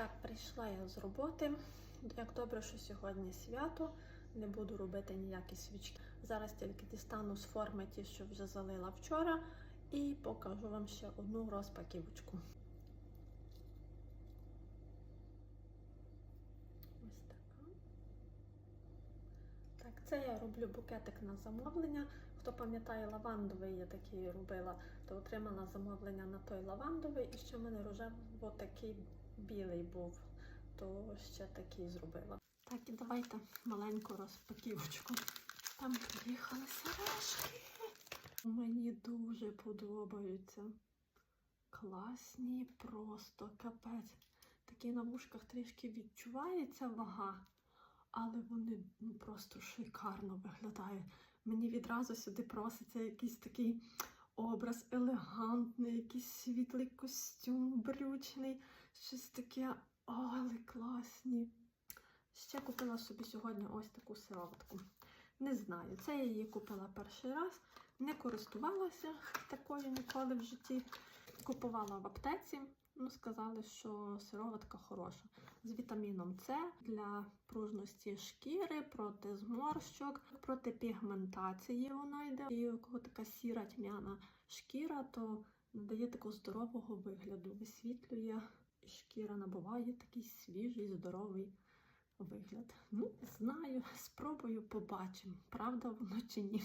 Так, прийшла я з роботи. Як добре, що сьогодні свято, не буду робити ніякі свічки. Зараз тільки дістану з форми ті, що вже залила вчора, і покажу вам ще одну розпаківочку. Ось така. Так, це я роблю букетик на замовлення. Хто пам'ятає, лавандовий я такий робила, то отримала замовлення на той лавандовий, і ще в мене рожево такий білий був, то ще такий зробила. Так, і давайте маленьку розпаківочку. Там приїхали сережки. Мені дуже подобаються. Класні, просто капець. Такі на вушках трішки відчувається вага, але вони ну, просто шикарно виглядають. Мені відразу сюди проситься якийсь такий образ елегантний, якийсь світлий костюм, брючний, щось таке, але класні. Ще купила собі сьогодні ось таку сироватку. Не знаю, це я її купила перший раз, не користувалася такою ніколи в житті. Купувала в аптеці. Ну, сказали, що сироватка хороша. З вітаміном С для пружності шкіри, проти зморщок, проти пігментації вона йде. І у кого така сіра тьмяна шкіра, то надає такого здорового вигляду. Висвітлює, шкіра набуває такий свіжий, здоровий вигляд. Ну, знаю, спробую, побачимо, правда воно чи ні.